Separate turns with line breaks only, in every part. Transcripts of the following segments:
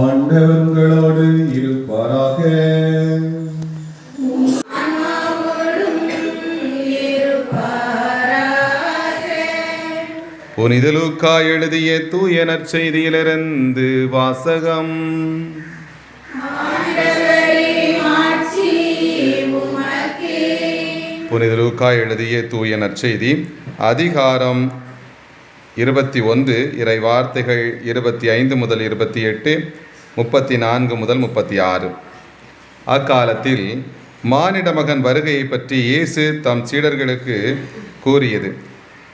ஆண்டவர் உங்களோடு இருப்பாராக.
புனிதலுக்கா எழுதிய தூய நற்செய்தியிலிருந்து வாசகம். புனிதலுக்கா எழுதிய தூய நற்செய்தி அதிகாரம் இருபத்தி ஒன்று இறை வார்த்தைகள் இருபத்தி ஐந்து முதல் இருபத்தி எட்டு முப்பத்தி நான்கு முதல் முப்பத்தி ஆறு. அக்காலத்தில் மானிட மகன் வருகையை பற்றி இயேசு தம் சீடர்களுக்கு கூறியது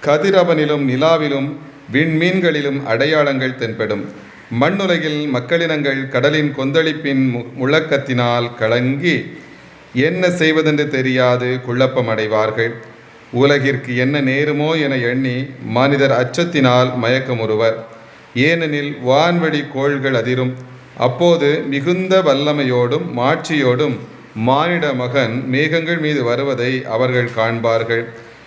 கதிரவனிலும் நிலாவிலும் விண்மீன்களிலும் அடையாளங்கள் தென்படும். மண்ணுலகில் மக்களினங்கள் கடலின் கொந்தளிப்பின் மு- முழக்கத்தினால் கலங்கி என்ன செய்வதென்று தெரியாது குழப்பமடைவார்கள். உலகிற்கு என்ன நேருமோ என எண்ணி மனிதர் அச்சத்தினால் மயக்கமுறுவர் ஏனெனில் வான்வெளி கோள்கள் அதிரும். அப்போது மிகுந்த வல்லமையோடும் மாட்சியோடும் மானிட மகன் மேகங்கள் மீது வருவதை அவர்கள் காண்பார்கள்.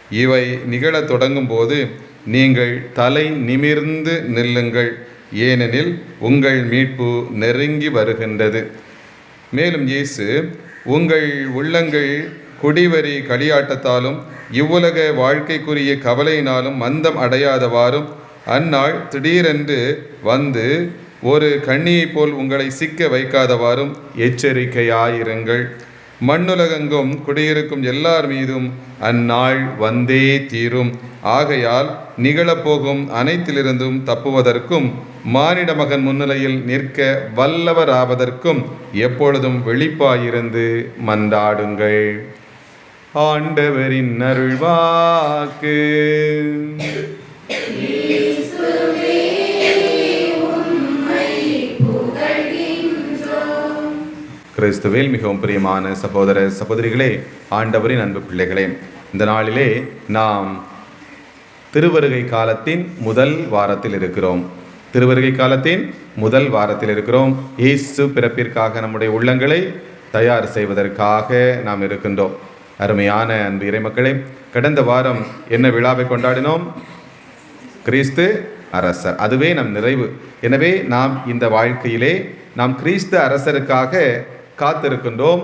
இவை நிகழத் தொடங்கும் போது நீங்கள் தலை நிமிர்ந்து நில்லுங்கள். ஏனெனில் உங்கள் மீட்பு நெருங்கி வருகின்றது. மேலும் இயேசு உங்கள் உள்ளங்கள் குடிவரி களியாட்டத்தாலும் இவ்வுலக வாழ்க்கைக்குரிய கவலையினாலும் மந்தம் அடையாதவாறும் அந்நாள் திடீரென்று வந்து ஒரு கண்ணியைப் போல் உங்களை சிக்க வைக்காதவாறும் எச்சரிக்கையாயிருங்கள். மண்ணுலகெங்கும் குடியிருக்கும் எல்லார் மீதும் அந்நாள் வந்தே தீரும். ஆகையால் நிகழப்போகும் அனைத்திலிருந்தும் தப்புவதற்கும் மானிட மகன் முன்னிலையில் நிற்க வல்லவராவதற்கும் எப்பொழுதும் வெளிப்பாயிருந்து மன்றாடுங்கள். ஆண்டவரின் அருள்வாக்கு. கிறிஸ்துவில் மிகவும் பிரியமான சகோதர சகோதரிகளே ஆண்டவரின் அன்பு பிள்ளைகளே இந்த நாளிலே நாம் திருவருகை காலத்தின் முதல் வாரத்தில் இருக்கிறோம். திருவருகை காலத்தின் முதல் வாரத்தில் இருக்கிறோம். இயேசு பிறப்பிற்காக நம்முடைய உள்ளங்களை தயார் செய்வதற்காக நாம் இருக்கின்றோம். அருமையான அன்பு இறைமக்களே கடந்த வாரம் என்ன விழாவை கொண்டாடினோம்? கிறிஸ்து அரசர். அதுவே நம் நிறைவு. எனவே நாம் இந்த வாழ்க்கையிலே நாம் கிறிஸ்து அரசருக்காக காத்திருக்கின்றோம்.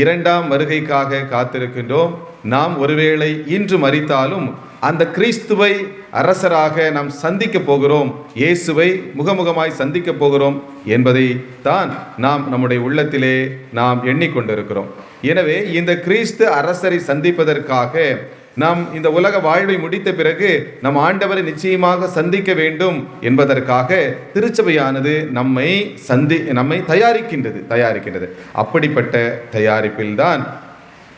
இரண்டாம் வருகைக்காக காத்திருக்கின்றோம். நாம் ஒருவேளை இன்று மறித்தாலும் அந்த கிறிஸ்துவை அரசராக நாம் சந்திக்க போகிறோம். இயேசுவை முகமுகமாய் சந்திக்க போகிறோம் என்பதை தான் நாம் நம்முடைய உள்ளத்திலே நாம் எண்ணிக்கொண்டிருக்கிறோம். எனவே இந்த கிறிஸ்து அரசரை சந்திப்பதற்காக நாம் இந்த உலக வாழ்வை முடித்த பிறகு நம் ஆண்டவரை நிச்சயமாக சந்திக்க வேண்டும் என்பதற்காக திருச்சபையானது நம்மை சந்தி நம்மை தயாரிக்கின்றது தயாரிக்கின்றது. அப்படிப்பட்ட தயாரிப்பில்தான்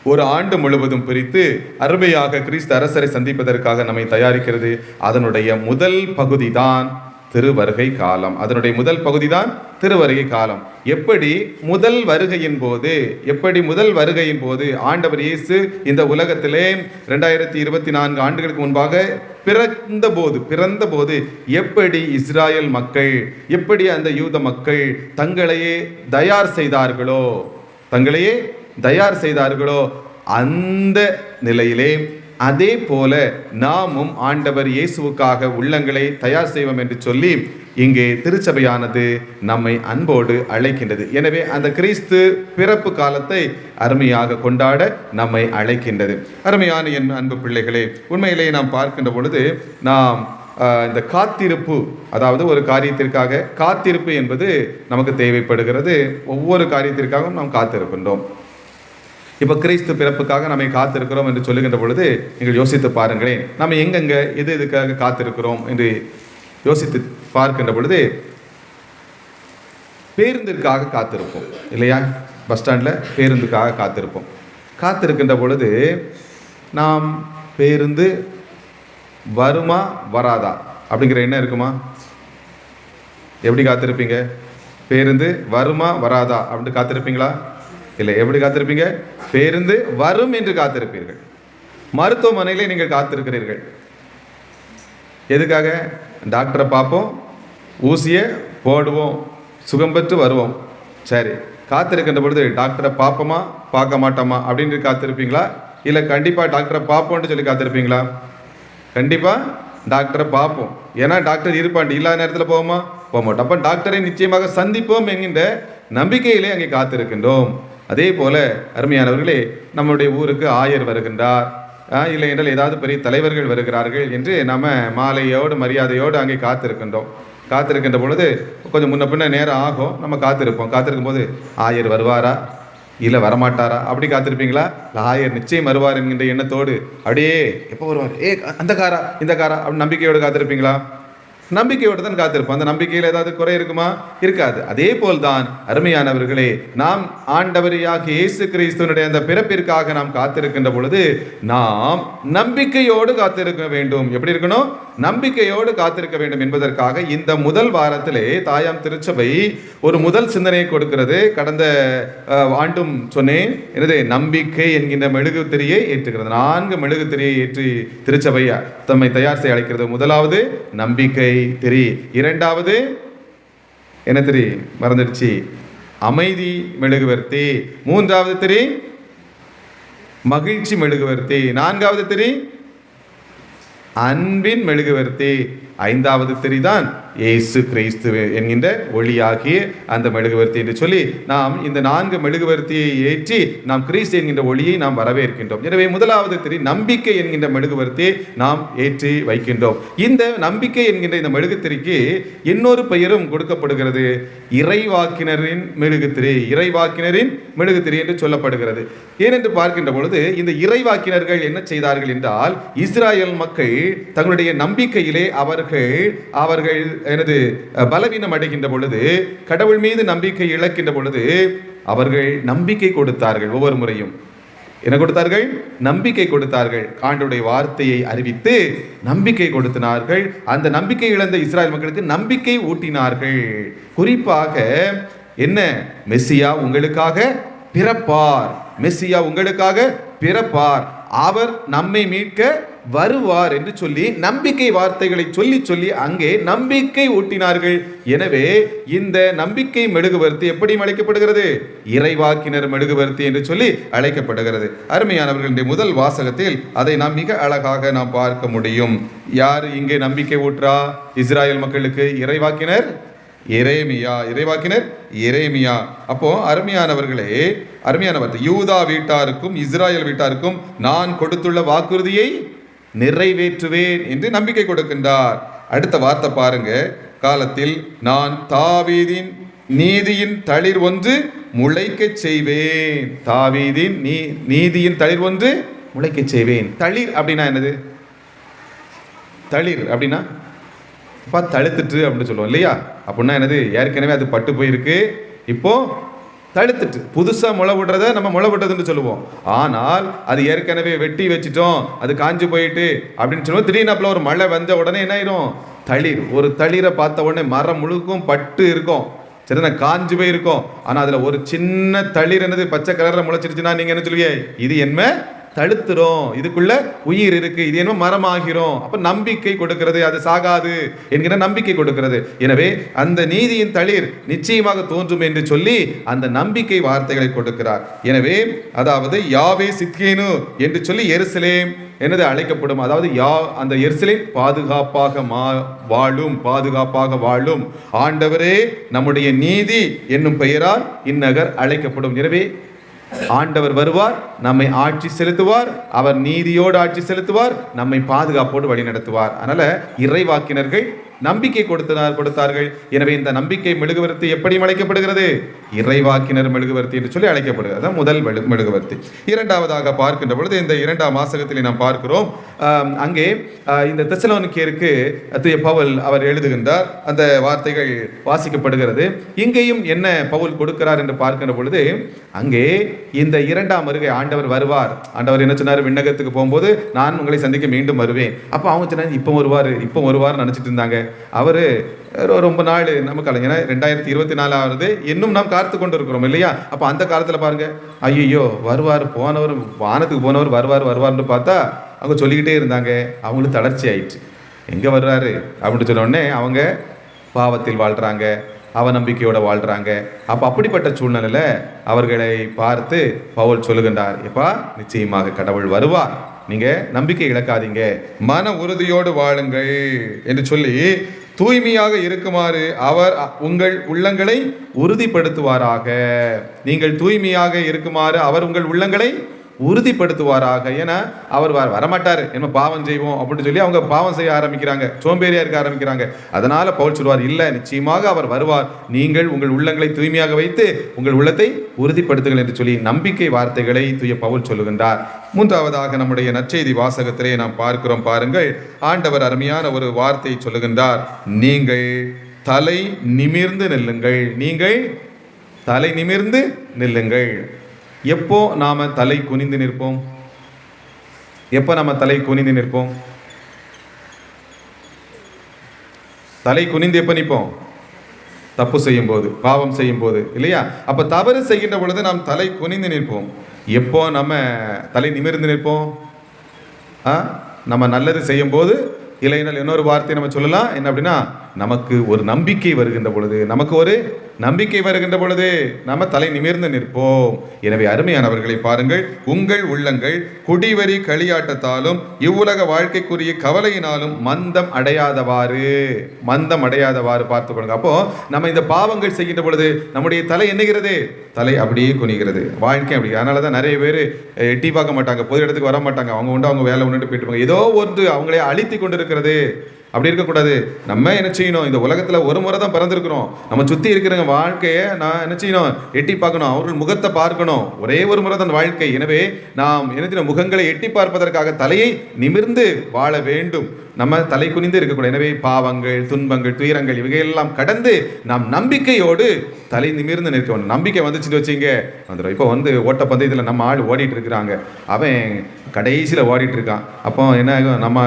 ஒரு ஆண்டு முழுவதும் பிரித்து அருமையாக கிறிஸ்து அரசரை சந்திப்பதற்காக நம்மை தயாரிக்கிறது. அதனுடைய முதல் பகுதி தான் திருவருகை காலம். அதனுடைய முதல் பகுதி தான் திருவருகை காலம். எப்படி முதல் வருகையின் போது எப்படி முதல் வருகையின் போது ஆண்டவர் இயேசு இந்த உலகத்திலே ரெண்டாயிரத்தி இருபத்தி நான்கு ஆண்டுகளுக்கு முன்பாக பிறந்த போது பிறந்த போது எப்படி இஸ்ராயல் மக்கள் எப்படி அந்த யூத மக்கள் தங்களையே தயார் செய்தார்களோ தங்களையே தயார் செய்தார்களோ அந்த நிலையிலே அதே போல நாமும் ஆண்டவர் இயேசுவுக்காக உள்ளங்களை தயார் செய்வோம் என்று சொல்லி இங்கே திருச்சபையானது நம்மை அன்போடு அழைக்கின்றது. எனவே அந்த கிறிஸ்து பிறப்பு காலத்தை அருமையாக கொண்டாட நம்மை அழைக்கின்றது. அருமையான என் அன்பு பிள்ளைகளே உண்மையிலே நாம் பார்க்கின்ற பொழுது நாம் இந்த காத்திருப்பு அதாவது ஒரு காரியத்திற்காக காத்திருப்பு என்பது நமக்கு தேவைப்படுகிறது. ஒவ்வொரு காரியத்திற்காகவும் நாம் காத்திருக்கின்றோம். இப்போ கிறிஸ்து பிறப்புக்காக நம்மை காத்திருக்கிறோம் என்று சொல்லுகின்ற பொழுது நீங்கள் யோசித்து பாருங்களேன். நம்ம எங்கெங்கே எது எதுக்காக காத்திருக்கிறோம் என்று யோசித்து பார்க்கின்ற பொழுது பேருந்திற்காக காத்திருப்போம். இல்லையா? பஸ் ஸ்டாண்டில் பேருந்துக்காக காத்திருப்போம். காத்திருக்கின்ற பொழுது நாம் பேருந்து வருமா வராதா? அப்படிங்கிற எண்ணம் இருக்குமா? எப்படி காத்திருப்பீங்க? பேருந்து வருமா வராதா? அப்படின்ட்டு காத்திருப்பீங்களா? இல்லை. எப்படி காத்திருப்பீங்க? பேருந்து வரும் என்று காத்திருப்பீர்கள். மருத்துவமனையிலே நீங்கள் காத்திருக்கிறீர்கள். எதுக்காக? டாக்டரை பார்ப்போம் ஊசியை போடுவோம் சுகம் பெற்று வருவோம். சரி காத்திருக்கின்ற பொழுது டாக்டரை பார்ப்போமா பார்க்க மாட்டோமா அப்படின்னு காத்திருப்பீங்களா? இல்லை கண்டிப்பாக டாக்டரை பார்ப்போம்னு சொல்லி காத்திருப்பீங்களா? கண்டிப்பாக டாக்டரை பார்ப்போம். ஏன்னா டாக்டர் இருப்பாண்டி இல்லாத நேரத்தில் போவோமா? போக மாட்டோம். அப்போ டாக்டரை நிச்சயமாக சந்திப்போம் என்கின்ற நம்பிக்கையிலே அங்கே காத்திருக்கின்றோம். அதே போல அருமையானவர்களே நம்முடைய ஊருக்கு ஆயர் வருகின்றார். இல்லை என்றால் ஏதாவது பெரிய தலைவர்கள் வருகிறார்கள் என்று நம்ம மாலையோடு மரியாதையோடு அங்கே காத்திருக்கின்றோம். காத்திருக்கின்ற பொழுது கொஞ்சம் முன்ன பின்ன நேரம் ஆகும். நம்ம காத்திருப்போம். காத்திருக்கும் போது ஆயர் வருவாரா? இல்லை வரமாட்டாரா? அப்படி காத்திருப்பீங்களா? இல்லை ஆயர் நிச்சயம் வருவார் என்கின்ற எண்ணத்தோடு அப்படியே எப்போ வருவார்? ஏ அந்த காரா இந்த காரா அப்படி நம்பிக்கையோடு காத்திருப்பீங்களா? நம்பிக்கையோடு தான் காத்திருப்போம். அந்த நம்பிக்கையில் ஏதாவது குறை இருக்குமா? இருக்காது. அதே போல்தான் அருமையானவர்களே நாம் ஆண்டவரியாக இயேசு கிறிஸ்துவனுடைய அந்த பிறப்பிற்காக நாம் காத்திருக்கின்ற பொழுது நாம் நம்பிக்கையோடு காத்திருக்க வேண்டும். எப்படி இருக்கணும்? நம்பிக்கையோடு காத்திருக்க வேண்டும் என்பதற்காக இந்த முதல் வாரத்திலே தாயாம் திருச்சபை ஒரு முதல் சிந்தனையை கொடுக்கிறது. கடந்த ஆண்டும் சொன்னேன் எனது நம்பிக்கை என்கின்ற மெழுகுத்திரியை ஏற்றுகிறது. நான்கு மெழுகுத்திரியை ஏற்றி திருச்சபை தம்மை தயார் செய்ய அழைக்கிறது. முதலாவது நம்பிக்கை. திரி இரண்டாவது என்ன திரி? மறந்துடுச்சு. அமைதி மெழுகுவர்த்தி. மூன்றாவது திரி? மகிழ்ச்சி மெழுகுவர்த்தி. நான்காவது திரி? அன்பின் மெழுகுவர்த்தி. ஐந்தாவது திரிதான் ஏசு கிறிஸ்து என்கின்ற ஒளியாகிய அந்த மெழுகுவர்த்தி என்று சொல்லி நாம் இந்த நான்கு மெழுகுவர்த்தியை ஏற்றி நாம் கிறிஸ்து என்கின்ற ஒளியை நாம் வரவேற்கின்றோம். எனவே முதலாவது திரி நம்பிக்கை என்கின்ற மெழுகுவர்த்தியை நாம் ஏற்றி வைக்கின்றோம். இந்த நம்பிக்கை என்கின்ற இந்த மெழுகுத்திரிக்கு இன்னொரு பெயரும் கொடுக்கப்படுகிறது. இறைவாக்கினரின் மெழுகுத்திரி. இறைவாக்கினரின் மெழுகுத்திரி என்று சொல்லப்படுகிறது. ஏனென்று பார்க்கின்ற பொழுது இந்த இறைவாக்கினர்கள் என்ன செய்தார்கள் என்றால் இஸ்ராயல் மக்கள் தங்களுடைய நம்பிக்கையிலே அவர்கள் அவர்கள் எனது பலவீனம் அடைகின்ற பொழுது கடவுள் மீது நம்பிக்கை இழக்கின்ற பொழுது அவர்கள் நம்பிக்கை கொடுத்தார்கள் ஒவ்வொரு முறையும். என்ன கொடுத்தார்கள்? நம்பிக்கை கொடுத்தார்கள். ஆண்டுடைய வார்த்தையை அறிவித்து நம்பிக்கை கொடுத்தினார்கள். அந்த நம்பிக்கை இழந்த இஸ்ராயல் மக்களுக்கு நம்பிக்கை ஊட்டினார்கள். குறிப்பாக என்ன? மெஸ்ஸியா உங்களுக்காக பிறப்பார். மெஸ்ஸியா உங்களுக்காக பிறப்பார். அவர் நம்மை மீட்க வருவார் என்று சொல்லி நம்பிக்கை வார்த்தைகளை சொல்லி சொல்லி அங்கே நம்பிக்கை ஊட்டினார்கள். எனவே இந்த நம்பிக்கை மெழுகுவர்த்தி எப்படி அழைக்கப்படுகிறது? இறைவாக்கினர் மெழுகுவர்த்தி என்று சொல்லி அழைக்கப்படுகிறது. அருமையானவர்களுடைய முதல் வாசகத்தில் அதை நாம் மிக அழகாக நாம் பார்க்க முடியும். யார் இங்கே நம்பிக்கை ஊற்றா? இஸ்ராயல் மக்களுக்கு இறைவாக்கினர்? இறைமியா இறைவாக்கினர்? இறைமியா. அப்போ அருமையானவர்களே அருமையானவர் யூதா வீட்டாருக்கும் இஸ்ராயல் வீட்டாருக்கும் நான் கொடுத்துள்ள வாக்குறுதியை நிறைவேற்றுவேன் என்று நம்பிக்கை கொடுக்கின்றார். அடுத்த வார்த்தை பாருங்க. காலத்தில் நான் தாவீதின் நீதியின் தளிர் ஒன்று முளைக்கச் செய்வேன். தாவீதின் நீ நீதியின் தளிர் ஒன்று முளைக்கச் செய்வேன். தளிர் அப்படின்னா என்னது? தளிர் அப்படின்னா அப்பா தழுத்துட்டு அப்படின்னு சொல்லுவோம் இல்லையா? அப்படின்னா என்னது? ஏற்கனவே அது பட்டு போயிருக்கு. இப்போ தடுத்துட்டு. புதுசாக முளை விடுறத நம்ம முளை விடுறதுன்னு சொல்லுவோம். ஆனால் அது ஏற்கனவே வெட்டி வச்சிட்டோம். அது காஞ்சு போயிட்டு அப்படின்னு சொல்லுவோம் திடீர்னு ஒரு மழை வந்த உடனே என்ன ஆயிரும்? தளிர் ஒரு தளிரை பார்த்த உடனே மரம் முழுக்கும் பட்டு இருக்கும். சரிண்ணா காஞ்சு போயிருக்கும். ஆனால் அதில் ஒரு சின்ன தளிர் என்னது? பச்சை கலரில் முளைச்சிருச்சுன்னா நீங்கள் என்ன சொல்லுவீங்க? இது என்ன? தடுத்துரும். இதுக்குள்ள உயிர் இருக்கு இது என்ன மரமாகிறோம். அப்ப நம்பிக்கை கொடுக்கிறது அது சாகாது என்கிற நம்பிக்கை கொடுக்கிறது. எனவே அந்த நீதியின் தளிர் நிச்சயமாக தோன்றும் என்று சொல்லி அந்த நம்பிக்கை வார்த்தைகளை கொடுக்கிறார். எனவே அதாவது யாவே சித்கேனு என்று சொல்லி எருசலேம் என்னது அழைக்கப்படும்? அதாவது யா அந்த எருசலேம் பாதுகாப்பாக மா வாழும் பாதுகாப்பாக வாழும். ஆண்டவரே நம்முடைய நீதி என்னும் பெயரால் இந்நகர் அழைக்கப்படும். எனவே ஆண்டவர் வருவார் நம்மை ஆட்சி செலுத்துவார் அவர் நீதியோடு ஆட்சி செலுத்துவார் நம்மை பாதுகாப்போடு வழி நடத்துவார் அதனால் இறைவாக்கினர்கள் நம்பிக்கை கொடுத்தனார் கொடுத்தார்கள். எனவே இந்த நம்பிக்கை மெழுகுவர்த்தி எப்படி அழைக்கப்படுகிறது? இறைவாக்கினர் மெழுகுவர்த்தி என்று சொல்லி அழைக்கப்படுகிறது. முதல் மெழு மெழுகுவர்த்தி. இரண்டாவதாக பார்க்கின்ற பொழுது இந்த இரண்டாம் வாசகத்தில் நாம் பார்க்கிறோம். அங்கே இந்த தெசலோனிக்கேருக்கு தூய பவுல் அவர் எழுதுகின்றார். அந்த வார்த்தைகள் வாசிக்கப்படுகிறது. இங்கேயும் என்ன பவுல் கொடுக்கிறார் என்று பார்க்கின்ற பொழுது அங்கே இந்த இரண்டாம் வருகை ஆண்டவர் வருவார். ஆண்டவர் என்ன சொன்னார்? விண்ணகத்துக்கு போகும்போது நான் உங்களை சந்திக்க மீண்டும் வருவேன். அப்போ அவங்க சொன்னாங்க இப்போ வருவார் இப்போ வருவார் நினச்சிட்டு இருந்தாங்க. அவர் ரொம்ப நாள் நமக்கு அல்ல ஏன்னா ரெண்டாயிரத்தி இருபத்தி நாலாவது இன்னும் நாம் காத்து கொண்டு இருக்கிறோம் இல்லையா? அப்போ அந்த காலத்தில் பாருங்கள் ஐயோ வருவார் போனவர் வானத்துக்கு போனவர் வருவார் வருவார்னு பார்த்தா அவங்க சொல்லிக்கிட்டே இருந்தாங்க. அவங்களுக்கு தளர்ச்சி ஆயிடுச்சு. எங்கே வர்றாரு? அப்படின்னு சொன்னோடனே அவங்க பாவத்தில் வாழ்கிறாங்க அவநம்பிக்கையோடு வாழ்கிறாங்க அப்போ அப்படிப்பட்ட சூழ்நிலையில் அவர்களை பார்த்து பவுல் சொல்லுகின்றார் எப்பா நிச்சயமாக கடவுள் வருவார். நீங்கள் நம்பிக்கை இழக்காதீங்க. மன உறுதியோடு வாழுங்கள் என்று சொல்லி தூய்மையாக இருக்குமாறு அவர் உங்கள் உள்ளங்களை உறுதிப்படுத்துவாராக. நீங்கள் தூய்மையாக இருக்குமாறு அவர் உங்கள் உள்ளங்களை உறுதிப்படுத்துவாராக ஏன்னா அவர் வர வரமாட்டார். என்ன பாவம் செய்வோம் அப்படின்னு சொல்லி அவங்க பாவம் செய்ய ஆரம்பிக்கிறாங்க. சோம்பேறியா இருக்க ஆரம்பிக்கிறாங்க. அதனால பவுல் சொல்வார் இல்ல நிச்சயமாக அவர் வருவார். நீங்கள் உங்கள் உள்ளங்களை தூய்மையாக வைத்து உங்கள் உள்ளத்தை உறுதிப்படுத்துங்கள் என்று சொல்லி நம்பிக்கை வார்த்தைகளை தூய பவுல் சொல்லுகின்றார். மூன்றாவதாக நம்முடைய நற்செய்தி வாசகத்திலே நாம் பார்க்கிறோம் பாருங்கள். ஆண்டவர் அருமையான ஒரு வார்த்தை சொல்லுகின்றார். நீங்கள் தலை நிமிர்ந்து நில்லுங்கள். நீங்கள் தலை நிமிர்ந்து நில்லுங்கள். எப்போ நாம தலை குனிந்து நிற்போம்? எப்போ நம்ம தலை குனிந்து நிற்போம்? தலை குனிந்து எப்போ நிற்போம்? தப்பு செய்யும் போது பாவம் செய்யும் போது இல்லையா? அப்போ தவறு செய்கின்ற பொழுது நாம் தலை குனிந்து நிற்போம். எப்போ நம்ம தலை நிமிர்ந்து நிற்போம்? ஆ? நம்ம நல்லது செய்யும் போது இல்லைனால் இன்னொரு வார்த்தை நம்ம சொல்லலாம். என்ன அப்படின்னா நமக்கு ஒரு நம்பிக்கை வருகின்ற பொழுது நமக்கு ஒரு நம்பிக்கை வருகின்ற பொழுது நம்ம தலை நிமிர்ந்து நிற்போம். எனவே அருமையானவர்களை பாருங்கள் உங்கள் உள்ளங்கள் குடிவரி களியாட்டத்தாலும் இவ்வுலக வாழ்க்கைக்குரிய கவலையினாலும் மந்தம் அடையாதவாறு மந்தம் அடையாதவாறு பார்த்து கொள்ளுங்க அப்போ நம்ம இந்த பாவங்கள் செய்கின்ற பொழுது நம்முடைய தலை என்னுகிறது தலை அப்படியே குனிகிறது. வாழ்க்கை அப்படி. அதனால தான் நிறைய பேர் எட்டி பார்க்க மாட்டாங்க பொது இடத்துக்கு வர மாட்டாங்க. அவங்க உண்டு அவங்க வேலை உண்டு போயிட்டு ஏதோ ஒன்று அவங்களே அழித்து கொண்டிருக்கிறது. அப்படி இருக்கக்கூடாது. நம்ம என்ன செய்யணும்? இந்த உலகத்தில் ஒரு முறை தான் பிறந்திருக்கிறோம். நம்ம சுற்றி இருக்கிறவங்க வாழ்க்கையை நான் என்ன செய்யணும்? எட்டி பார்க்கணும். அவர்கள் முகத்தை பார்க்கணும். ஒரே ஒரு முறை தான் வாழ்க்கை. எனவே நாம் என்ன முகங்களை எட்டி பார்ப்பதற்காக தலையை நிமிர்ந்து வாழ வேண்டும். நம்ம தலை குனிந்து இருக்கக்கூடாது. எனவே பாவங்கள் துன்பங்கள் துயரங்கள் இவையெல்லாம் கடந்து நாம் நம்பிக்கையோடு தலை நிமிர்ந்து நிற்க வேண்டும். நம்பிக்கை வந்துச்சுன்னு வச்சுங்க வந்துடும் இப்போ வந்து ஓட்ட பந்தயத்தில் நம்ம ஆள் ஓடிட்டு இருக்கிறாங்க. அவன் கடைசியில் ஓடிட்டு இருக்கான். அப்போ என்ன ஆகும்? நம்ம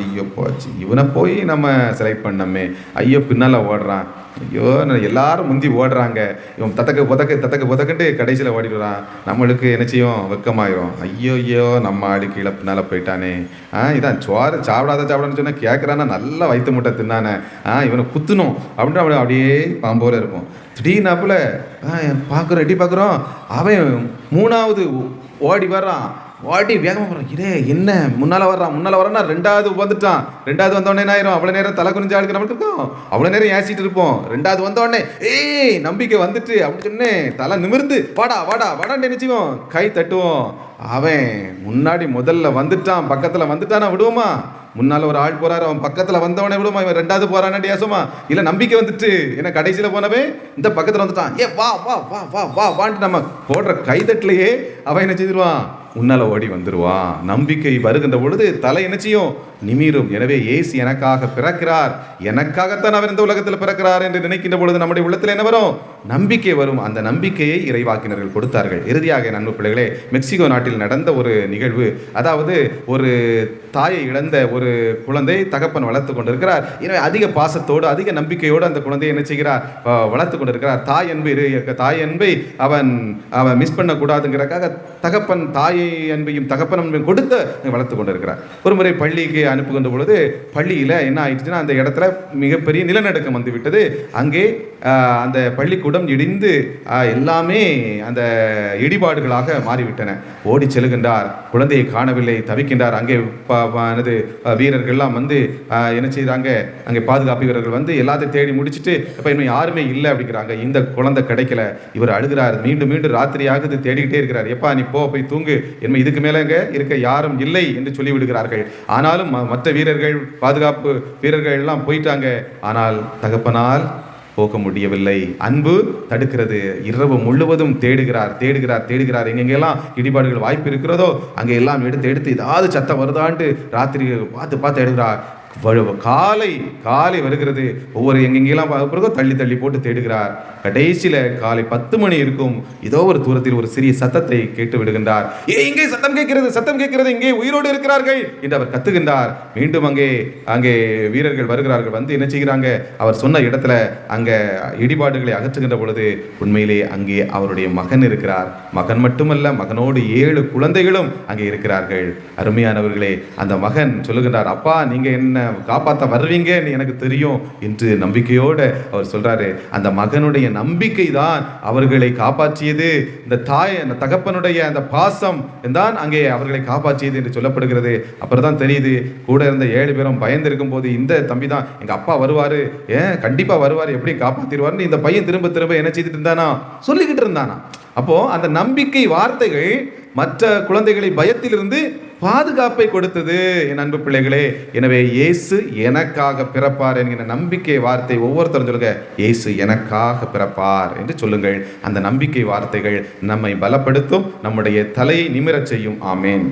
ஐயோ போச்சு. இவனை போய் நம்ம செலக்ட் பண்ணோமே. ஐயோ பின்னால் ஓடுறான். ஐயோ நான் எல்லாரும் முந்தி ஓடுறாங்க. இவன் தத்தக்க புதக்க தத்தக்க புதக்கட்டு கடைசியில் ஓடிடுறான் நம்மளுக்கு என்ன செய்யும்? வெக்கமாயிரும். ஐயோ ஐயோ நம்ம ஆடு கீழே பின்னால் போயிட்டானே. ஆ இதான் சோறு சாப்பிடாத சாப்பிடான்னு சொன்னால் கேட்குறானா நல்லா வயிற்று முட்டை தின்னானே. ஆ இவனை குத்துணும் அப்படின்னு அவன் அப்படியே பாம்போல இருக்கும் திடீர்னாப்புல பார்க்குறோம் எட்டி பார்க்குறோம். அவன் மூணாவது ஓடி வர்றான். ஓடி வேகமாக போகிறோம் இதே என்ன? முன்னால் வர்றான் முன்னால் வர்றான்னா ரெண்டாவது வந்துட்டான் ரெண்டாவது வந்தோடனே என்ன ஆயிரும்? அவ்வளோ நேரம் தலை குனிஞ்சு ஆளுக்கு நம்மளுக்கு இருக்கும். அவ்வளோ நேரம் ஏசிட்டு இருப்போம். ரெண்டாவது வந்தோடனே ஏய் நம்பிக்கை வந்துட்டு. அப்படின்னு சொன்னே தலை நிமிர்ந்து வாடா வாடா வாடான்னு நினைச்சுவோம் கை தட்டுவோம். அவன் முன்னாடி முதல்ல வந்துட்டான். பக்கத்தில் வந்துட்டானா விடுவோமா? முன்னால் ஒரு ஆள் போகிறாரு அவன் பக்கத்தில் வந்தவனே விடுமா இவன் ரெண்டாவது போறானே ஏசுமா இல்லை நம்பிக்கை வந்துட்டு. ஏன்னா கடைசியில் போனவே இந்த பக்கத்தில் வந்துட்டான். ஏ வா வா வா வா வா வான்ட்டு நம்ம போடுற கைதட்டிலேயே அவன் என்ன செய்திருவான்? முன்னால ஓடி வந்துடுவான் நம்பிக்கை வருகின்ற பொழுது தலை என்ன நிமிரும். எனவே ஏசு எனக்காக பிறக்கிறார். எனக்காகத்தான் அவர் இந்த உலகத்தில் பிறக்கிறார் என்று நினைக்கின்ற பொழுது நம்முடைய உள்ளத்தில் என்ன வரும்? நம்பிக்கை வரும். அந்த நம்பிக்கையை இறைவாக்கினர்கள் கொடுத்தார்கள். இறுதியாக என் அன்பு பிள்ளைகளே மெக்சிகோ நாட்டில் நடந்த ஒரு நிகழ்வு அதாவது ஒரு தாயை இழந்த ஒரு குழந்தை தகப்பன் வளர்த்து கொண்டிருக்கிறார். எனவே அதிக பாசத்தோடு அதிக நம்பிக்கையோடு அந்த குழந்தையை என்ன செய்கிறார்? வளர்த்து கொண்டிருக்கிறார். தாய் அன்பு தாய் அன்பை அவன் அவன் மிஸ் பண்ணக்கூடாதுங்கிறக்காக தகப்பன் தாயை அன்பையும் தகப்பன் அன்பையும் கொடுத்து வளர்த்து கொண்டிருக்கிறார். ஒரு முறை பள்ளிக்கு அனுப்புகின்ற பொழுது பள்ளியில் என்ன ஆயிடுச்சுன்னா அந்த இடத்துல மிகப்பெரிய நிலநடுக்கம் வந்து விட்டது அங்கே அந்த பள்ளிக்கூடம் இடிந்து எல்லாமே அந்த இடிபாடுகளாக மாறிவிட்டன. ஓடி செல்கின்றார். குழந்தையை காணவில்லை தவிக்கின்றார். அங்கே எனது வீரர்கள்லாம் வந்து என்ன செய்கிறாங்க அங்கே பாதுகாப்பு வீரர்கள் வந்து எல்லாத்தையும் தேடி முடிச்சிட்டு இப்போ இன்னும் யாருமே இல்லை அப்படிங்கிறாங்க. இந்த குழந்தை கிடைக்கல. இவர் அழுகிறார். மீண்டும் மீண்டும் ராத்திரி ஆகுது. தேடிக்கிட்டே இருக்கிறார். எப்பா நீ போ போய் தூங்கு. என்ன இதுக்கு மேலே இருக்க யாரும் இல்லை என்று சொல்லிவிடுகிறார்கள். ஆனாலும் ம- மற்ற வீரர்கள் பாதுகாப்பு வீரர்கள் எல்லாம் போயிட்டாங்க. ஆனால் தகப்பனால் போக முடியவில்லை. அன்பு தடுக்கிறது. இரவு முழுவதும் தேடுகிறார் தேடுகிறார் தேடுகிறார். எங்கெங்கெல்லாம் இடிபாடுகள் வாய்ப்பு இருக்கிறதோ அங்கே எல்லாம் எடுத்து எடுத்து ஏதாவது சத்தம் வருதான்ட்டு ராத்திரி பார்த்து பார்த்து எடுக்கிறார் காலை காலை வருகிறது. ஒவ்வொரு எங்கெங்கெல்லாம் பார்க்குறதோ தள்ளி தள்ளி போட்டு தேடுகிறார். கடைசியில் காலை பத்து மணி இருக்கும். ஏதோ ஒரு தூரத்தில் ஒரு சிறிய சத்தத்தை கேட்டு விடுகின்றார். ஏ இங்கே சத்தம் கேட்கிறது சத்தம் கேட்கிறது. இங்கே உயிரோடு இருக்கிறார்கள் என்று அவர் கத்துகின்றார். மீண்டும் அங்கே அங்கே வீரர்கள் வருகிறார்கள். வந்து என்ன செய்கிறாங்க? அவர் சொன்ன இடத்துல அங்கே இடிபாடுகளை அகற்றுகின்ற பொழுது உண்மையிலே அங்கே அவருடைய மகன் இருக்கிறார். மகன் மட்டுமல்ல மகனோடு ஏழு குழந்தைகளும் அங்கே இருக்கிறார்கள். அருமையானவர்களே அந்த மகன் சொல்லுகின்றார் அப்பா நீங்க என்ன காப்பாற்ற வருவீங்கன்னு எனக்கு தெரியும் என்று நம்பிக்கையோடு அவர் சொல்கிறாரு அந்த மகனுடைய நம்பிக்கை தான் அவர்களை காப்பாற்றியது. இந்த தாய் அந்த தகப்பனுடைய அந்த பாசம் தான் அங்கே அவர்களை காப்பாற்றியது என்று சொல்லப்படுகிறது. அப்புறம் தான் தெரியுது கூட இருந்த ஏழு பேரும் பயந்திருக்கும் போது இந்த தம்பி தான் எங்கள் அப்பா வருவார். ஏன்? கண்டிப்பாக வருவார். எப்படி காப்பாற்றிடுவார்னு இந்த பையன் திரும்ப திரும்ப என்ன செய்துட்டு இருந்தானா? சொல்லிக்கிட்டு இருந்தானா? அப்போது அந்த நம்பிக்கை வார்த்தைகள் மற்ற குழந்தைகளை பயத்திலிருந்து பாதுகாப்பை கொடுத்தது. என் அன்பு பிள்ளைகளே எனவே இயேசு எனக்காக பிறப்பார் என்கிற நம்பிக்கை வார்த்தை ஒவ்வொருத்தரும் சொல்லுங்க இயேசு எனக்காக பிறப்பார் என்று சொல்லுங்கள். அந்த நம்பிக்கை வார்த்தைகள் நம்மை பலப்படுத்தும் நம்முடைய தலையை நிமிரச் செய்யும். ஆமேன்.